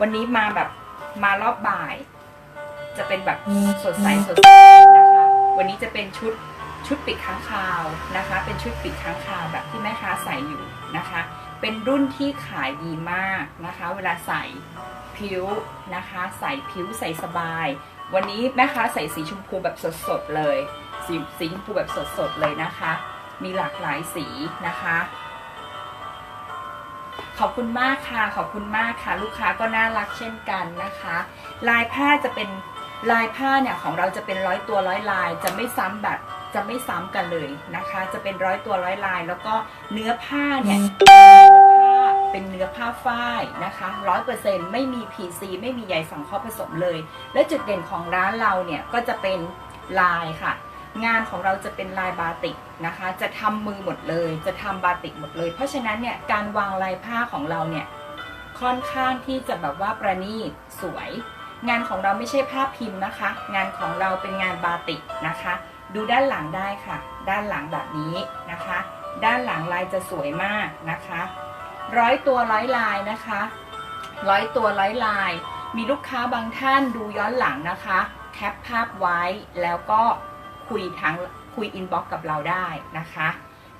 วันนี้มาแบบมารอบบ่าย จะเป็นแบบสดใสสดใสนะคะวันนี้จะเป็นชุดชุดปิดค้างคาวนะคะ เป็นชุดปิดค้างคาวแบบที่แม่ค้าใส่อยู่นะคะ เป็นรุ่นที่ขายดีมากนะคะ เวลาใส่ผิวนะคะ ใส่ผิวใส่สบาย วันนี้แม่ค้าใส่สีชมพูแบบสดๆเลย สีสีชมพูแบบสดๆเลยนะคะ มีหลากหลายสีนะคะ ขอบคุณมากค่ะ ขอบคุณมากค่ะ ลูกค้าก็น่ารักเช่นกันนะคะ ลายผ้าจะเป็นลายผ้าเนี่ยของเราจะเป็นร้อยตัวร้อยลาย จะไม่ซ้ำแบบจะไม่ซ้ำกันเลยนะคะ จะเป็นร้อยตัวร้อยลาย แล้วก็เนื้อผ้าเนี่ยเป็นเนื้อผ้าฝ้ายนะคะร้อยเปอร์เซ็นไม่มี PC ไม่มีใยสังเคราะห์ผสมเลย และจุดเด่นของร้านเราเนี่ยก็จะเป็นลายค่ะ งานของเราจะเป็นลายบาติกนะคะ จะทำมือหมดเลย จะทำบาติกหมดเลย เพราะฉะนั้นเนี่ยการวางลายผ้าของเราเนี่ยค่อนข้างที่จะแบบว่าประณีตสวย งานของเราไม่ใช่ผ้าพิมพ์นะคะ งานของเราเป็นงานบาติกนะคะ ดูด้านหลังได้ค่ะ ด้านหลังแบบนี้นะคะ ด้านหลังลายจะสวยมากนะคะ ร้อยตัวร้อยลายนะคะ ร้อยตัวร้อยลาย มีลูกค้าบางท่านดูย้อนหลังนะคะ แคปภาพไว้แล้วก็ คุยทางคุยอินบ็อกกับเราได้นะคะ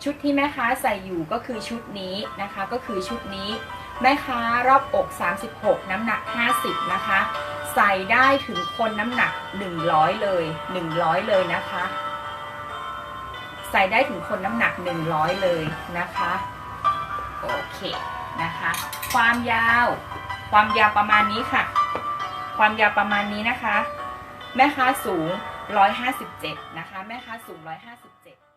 ชุดที่แม่ค้าใส่อยู่ก็คือชุดนี้นะคะก็คือชุดนี้แม่ค้ารอบอก 36 น้ำหนัก 50 นะคะ ใส่ได้ถึงคนน้ำหนัก 100 เลย 100 เลยนะคะ ใส่ได้ถึงคนน้ำหนัก 100 เลยนะคะ โอเคนะคะ ความยาว ความยาวประมาณนี้ค่ะ ความยาวประมาณนี้นะคะ แม่ค้าสูง 157 นะคะ แม่ค้าสูง 157